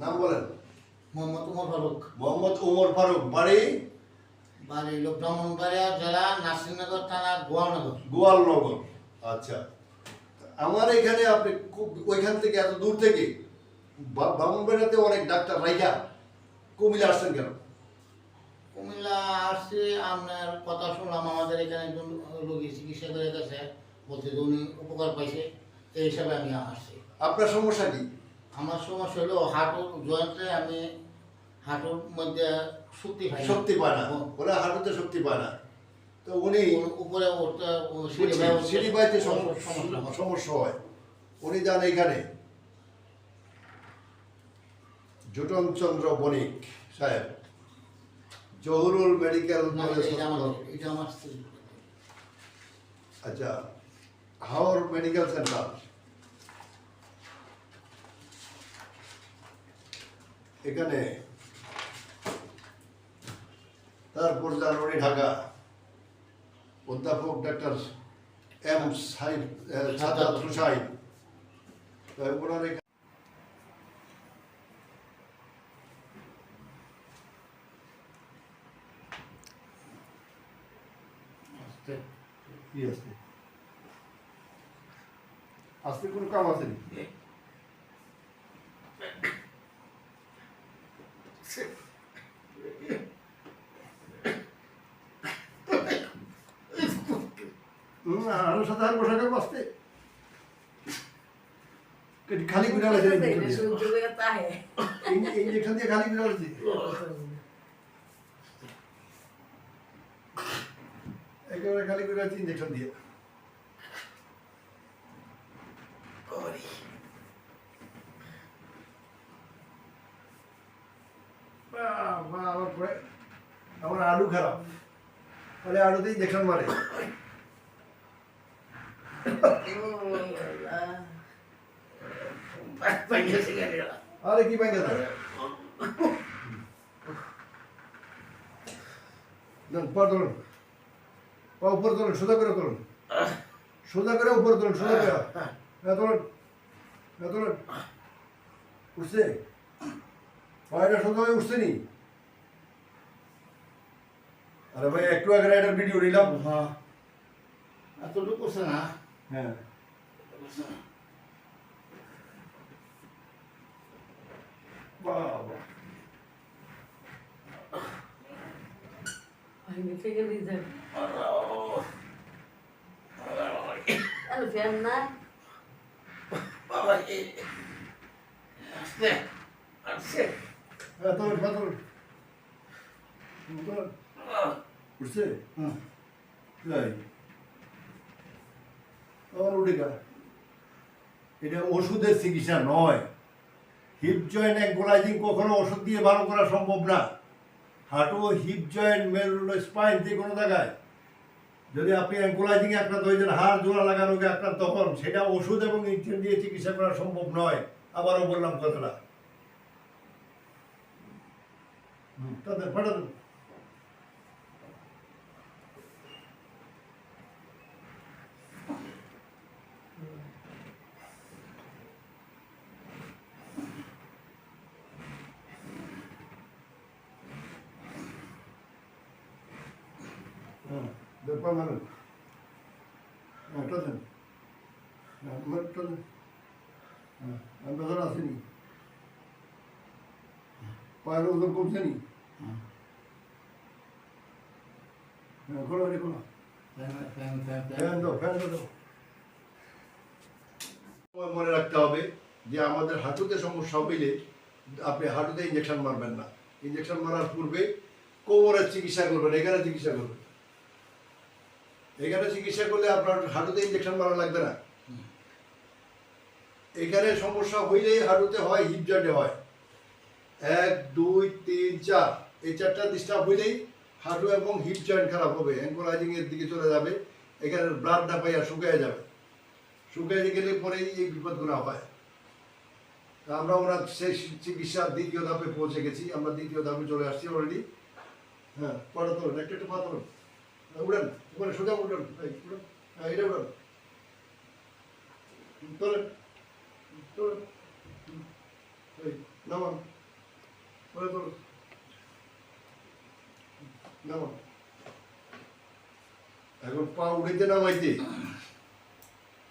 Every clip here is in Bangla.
নাম বলেন। মোহাম্মদ উমর ফারুক। মোহাম্মদ ওমর ফারুক বাড়ি? বাড়ি হলো ব্রাহ্মণবাড়িয়া জেলা নাসিরনগর থানা গোয়ালনগর। গোয়ালনগর আচ্ছা। আমার এখানে আপনি খুব ওইখান থেকে এত দূর থেকে ব্রাহ্মণবাড়িয়াতে অনেক ডাক্তার রাইখা কুমিল্লা আসছেন কেন? কুমিল্লা আসছে আপনার কথা শুনলাম আমাদের এখানে একজন রোগী চিকিৎসা করে গেছে বলছে যে উনি উপকার পাইছে এই হিসাবে আমি আসছি। আপনার সমস্যা কি? আমার সমস্যা হলো হাঁটুর জয়েন্টে আমি হাঁটুর মধ্যে শক্তি পাই শক্তি পায় না। ওরা হাঁটুতে শক্তি পায় না। তো উনি উপরে সিঁড়ি বাইতে সমস্যা সমস্যা হয়। উনি যান এখানে জুটন চন্দ্র বণিক সাহেব জহুরুল মেডিকেল কলেজ। আচ্ছা হাওর মেডিকেল সেন্টার। এখানে তারপর জানুয়ারি ঢাকা অধ্যাপক ডাক্তার এম আছে আজকে কোনো কাম আছে নি হুম, আরও খালি করে আলাদা ইঞ্জেকশন দিয়ে। খালি করে আলাদা একেবারে খালি করে আছে ইঞ্জেকশন দিয়ে। বাবা, আমার পরে- আমার আলু খারাপ। তাহলে আলুতে ইঞ্জেকশন মারে। আরে কি পাই গেছে দেন পা উপর ধরুন সোজা করে ধরুন সোজা করে উপর ধরুন সোজা করে। হ্যাঁ ধরুন হ্যাঁ ধরুন উঠছে? সোজা হয়ে উঠছে নি? আরে ভাই একটু আগে একটা ভিডিও নিলাম। হ্যাঁ। এতটুকু করছে না। হ্যাঁ। বাবা। আস্তে। আস্তে। হ্যাঁ পা ধরুন ধরুন উঠছে তাই আমার উঠে এটা ওষুধের চিকিৎসা নয় হিপ জয়েন্ট অ্যাঙ্কোলাইজিং কখনো ওষুধ দিয়ে ভালো করা সম্ভব না হাঁটু হিপ জয়েন্ট মেরুলো স্পাইন যে কোনো জায়গায় যদি আপনি অ্যাঙ্কোলাইজিং আক্রান্ত হয়ে যান হাড় জোড়া লাগানোকে আক্রান্ত হন সেটা ওষুধ এবং ইঞ্জেকশন দিয়ে চিকিৎসা করা সম্ভব নয় আবারও বললাম কথাটা তাদের পাঠাতেন হ্যাঁ ব্যাপার মানে হ্যাঁ টানেন হ্যাঁ আমার টানেন হ্যাঁ আমি বেতন আসেনি। পায়ের ওজন কমছে নি? হ্যাঁ। খোলো এটা খোলো। দাও সময় মনে রাখতে হবে যে আমাদের হাঁটুতে সমস্যা হইলে আপনি হাঁটুতে ইঞ্জেকশন মারবেন না। ইঞ্জেকশন মারার পূর্বে কোমরের চিকিৎসা করবেন এখানে চিকিৎসা করবেন। এখানে চিকিৎসা করলে আপনার হাঁটুতে ইঞ্জেকশন মারা লাগবে না। এখানে সমস্যা হইলেই হাঁটুতে হয় হিপ জয়েন্টে হয়। এক, দুই, তিন, চার, এই চারটা ডিস্টার্ব হইলেই হাঁটু এবং হিপ জয়েন্ট খারাপ হবে অ্যাঙ্কোলাইজিং এর দিকে চলে যাবে, এখানে ব্লাড না পাইয়া শুকিয়ে যাবে। শুকিয়ে গেলে পরেই এই বিপদগুলো হয়। তা আমরা ওনার সেই চিকিৎসার দ্বিতীয় ধাপে পৌঁছে গেছি, আমরা দ্বিতীয় ধাপে চলে আসছি অলরেডি হ্যাঁ পড়া তোলেন একটা একটু পা তোলেন উড়েন উপরে সোজা উঠেন এই, উড়েন হ্যাঁ এটা হুম, তোলেন তোলেন এই নামান পরে তোলো। নামান। এখন পা উঠাইতে নামাইতে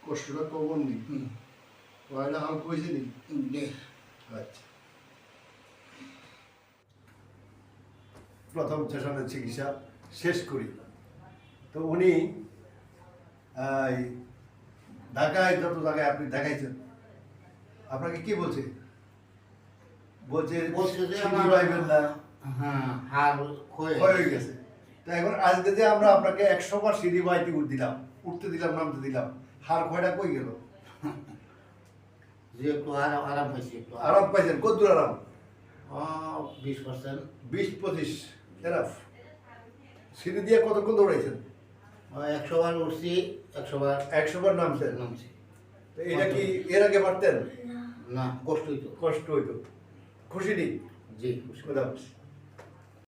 কষ্টটা কমন। পায়টা হালকা হয়েছে নি? আচ্ছা। প্রথম সেশনের চিকিৎসা শেষ করি। তো উনি ঢাকায় যত জায়গায় আপনি দেখাইছেন আপনাকে কি বলছে? বলছে হ্যাঁ হয়ে তো এখন আজকে যে আমরা আপনাকে একশো বার সিঁড়ি বাইতে উঠ দিলাম উঠতে দিলাম নামতে দিলাম হার ক্ষয়টা কই গেল? যে একটু আরাম আরাম পাইছি একটু আরাম। পাইছেন কত দূর আরাম বিশ পার্সেন্ট। বিশ পঁচিশ এরাফ। সিঁড়ি দিয়ে কতক্ষণ দৌড়াইছেন? একশো বার উঠছি একশো বার একশো বার নামছেন? নামছি। তো এটা কি এর আগে পারতেন না কষ্ট হইতো। কষ্ট হইতো। খুশি নেই? জি খুশি।